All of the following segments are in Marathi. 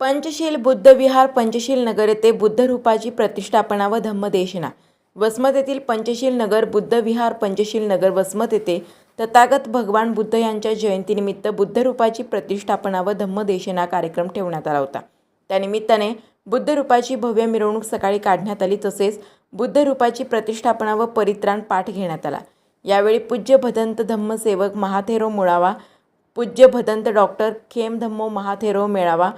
पंचशील बुद्ध विहार पंचशील नगर येथे बुद्धरूपाची प्रतिष्ठापना व धम्मदेशना. वसमत येथील पंचशील नगर बुद्ध विहार पंचशील नगर वसमत येथे तथागत भगवान बुद्ध यांच्या जयंतीनिमित्त बुद्धरूपाची प्रतिष्ठापना व धम्मदेशना कार्यक्रम ठेवण्यात आला होता. त्यानिमित्ताने बुद्धरूपाची भव्य मिरवणूक सकाळी काढण्यात आली तसेच बुद्धरूपाची प्रतिष्ठापना व परित्राण पाठ घेण्यात आला. यावेळी पूज्य भदंत धम्मसेवक महाथेरो मुळावा पूज्य भदंत डॉक्टर खेम धम्मो महाथेरो मेळावा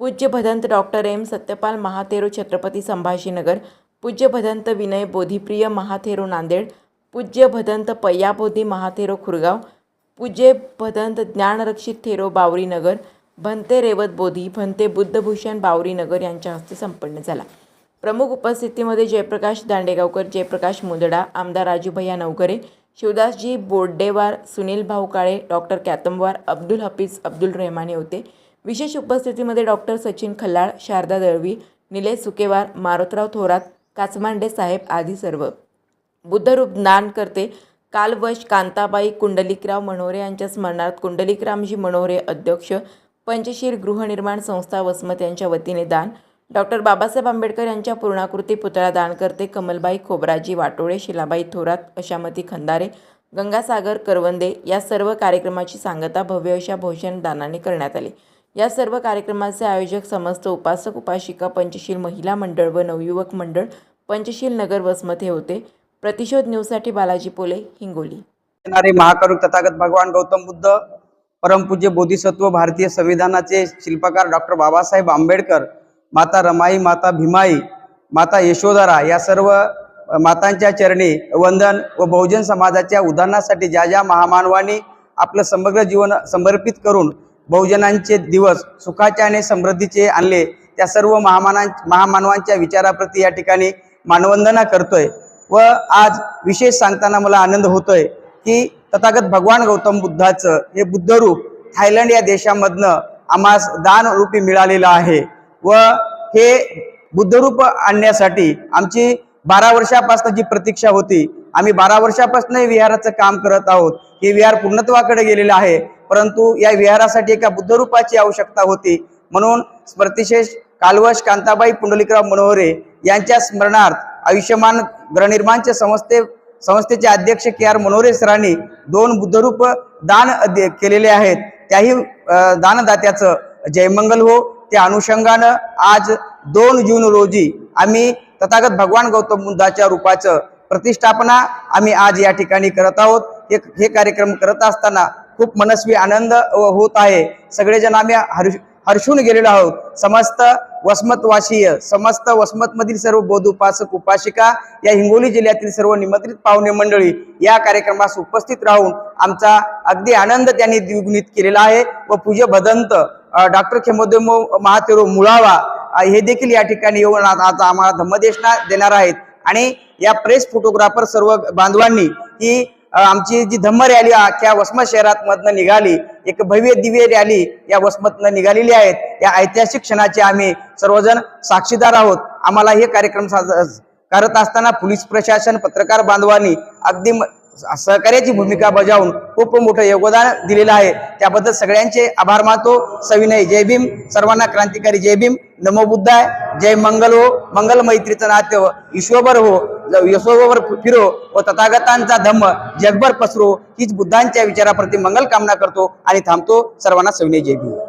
पूज्य भदंत डॉक्टर एम सत्यपाल महाथेरो छत्रपती संभाजीनगर पूज्य भदंत विनय बोधिप्रिय महाथेरो नांदेड पूज्य भदंत पय्याबोधी महाथेरो खुरगाव पूज्य भदंत ज्ञानरक्षित थेरो बावरीनगर भंते रेवत बोधी भंते बुद्धभूषण बावरीनगर यांच्या हस्ते संपन्न झाला. प्रमुख उपस्थितीमध्ये जयप्रकाश दांडेगावकर जयप्रकाश मुंदडा आमदार राजूभैया नवकरे शिवदासजी बोर्डेवार सुनील भाऊ काळे डॉक्टर कॅतमवार अब्दुल हफीज अब्दुल रहमाने होते. विशेष उपस्थितीमध्ये डॉक्टर सचिन खल्लाळ शारदा दळवी निलेश सुकेवार मारुतराव थोरात काचमांडे साहेब आदी सर्व. बुद्धरूप ज्ञान करते कालवश कांताबाई कुंडलिकराव मनोरे यांच्या स्मरणार्थ कुंडलिकरामजी मनोरे अध्यक्ष पंचशीर गृहनिर्माण संस्था वसमत यांच्या वतीने दान. डॉक्टर बाबासाहेब आंबेडकर यांच्या पूर्णाकृती पुतळा दान करते कमलबाई खोबराजी वाटोळे शिलाबाई थोरात अशामती खंदारे गंगासागर करवंदे या सर्व कार्यक्रमाची सांगता भव्य अशा भोजन दानाने करण्यात आली. या सर्व कार्यक्रमाचे आयोजक समस्त उपासक उपासिका पंचशील महिला मंडळ व नवयुवक मंडळ पंचशील नगर वसमत हे होते. प्रतिशोध न्यूजसाठी बालाजी पोले हिंगोली. येणारे तथागत भगवान गौतम बुद्ध परमपूज्य बोधिसत्व भारतीय संविधानाचे शिल्पकार डॉक्टर बाबासाहेब आंबेडकर माता रमाई माता भीमाई माता यशोधरा या सर्व मातांच्या चरणी वंदन व बहुजन समाजाच्या उदाहरणासाठी ज्या ज्या महामानवाने आपलं समग्र जीवन समर्पित करून बहुजनांचे दिवस सुखाचे आणि समृद्धीचे आणले. त्या सर्व महामानां महामानवांच्या विचाराप्रती या ठिकाणी मानवंदना करतोय. व आज विशेष सांगताना मला आनंद होतोय की तथागत भगवान गौतम बुद्धाचं हे बुद्धरूप थायलंड या देशामधनं आम्हास दान रूपी मिळालेलं आहे. व हे बुद्धरूप आणण्यासाठी आमची बारा वर्षापासून जी प्रतीक्षा होती आम्ही बारा वर्षापासून विहाराचं काम करत आहोत. हे विहार पूर्णत्वाकडे गेलेलं आहे. परंतु या विहारासाठी एका बुद्धरूपाची आवश्यकता होती. म्हणून स्मृतिशेष कालवश कांताबाई पुंडलिकराव मनोहरे यांच्या स्मरणार्थ आयुष्यमान गृहनिर्माणचे संस्थे संस्थेचे अध्यक्ष के आर मनोरे सरांनी दोन बुद्धरूप दान केलेले आहेत. त्याही दानदात्याचं जयमंगल हो त्या अनुषंगानं आज दोन जून रोजी आम्ही तथागत भगवान गौतम बुद्धाच्या रूपाचं प्रतिष्ठापना आम्ही आज या ठिकाणी करत आहोत. हे हे कार्यक्रम करत असताना खूप मनस्वी आनंद होत आहे. सगळेजण आम्ही हर्ष हर्षून गेलेलो आहोत. समस्त वसमतवासीय समस्त वसमतमधील सर्व बौद्ध उपासक उपासिका या हिंगोली जिल्ह्यातील सर्व निमंत्रित पाहुणे मंडळी या कार्यक्रमास उपस्थित राहून आमचा अगदी आनंद त्यांनी द्विगुणित केलेला आहे व पूज्य भदंत डॉक्टर खेमोदेमो महातेरो मुळावा हे देखील या ठिकाणी येऊन आज आम्हाला धम्मदेशना देणार आहेत. आणि या प्रेस फोटोग्राफर सर्व बांधवांनी ही आमची जी धम्म रॅली अख्ख्या वसमत शहरात मधनं निघाली एक भव्य दिव्य रॅली या वसमतनं निघालेली आहेत. या ऐतिहासिक क्षणाचे आम्ही सर्वजण साक्षीदार आहोत. आम्हाला हे कार्यक्रम साज- करत असताना पोलीस प्रशासन पत्रकार बांधवांनी अगदी म- सहकार्याची भूमिका बजावून खूप मोठं योगदान दिलेलं आहे. त्याबद्दल सगळ्यांचे आभार मानतो. सविनय जय भीम. सर्वांना क्रांतिकारी जय भीम. नमो बुद्धाय. जय मंगल हो. मंगल मैत्रीचं नात्य विश्वभर हो. हो. ज- फिरो. व तथागतांचा धम्म. जगभर पसरो. हीच बुद्धांच्या विचाराप्रती मंगल कामना करतो आणि थांबतो. सर्वांना सविनय जय भीम.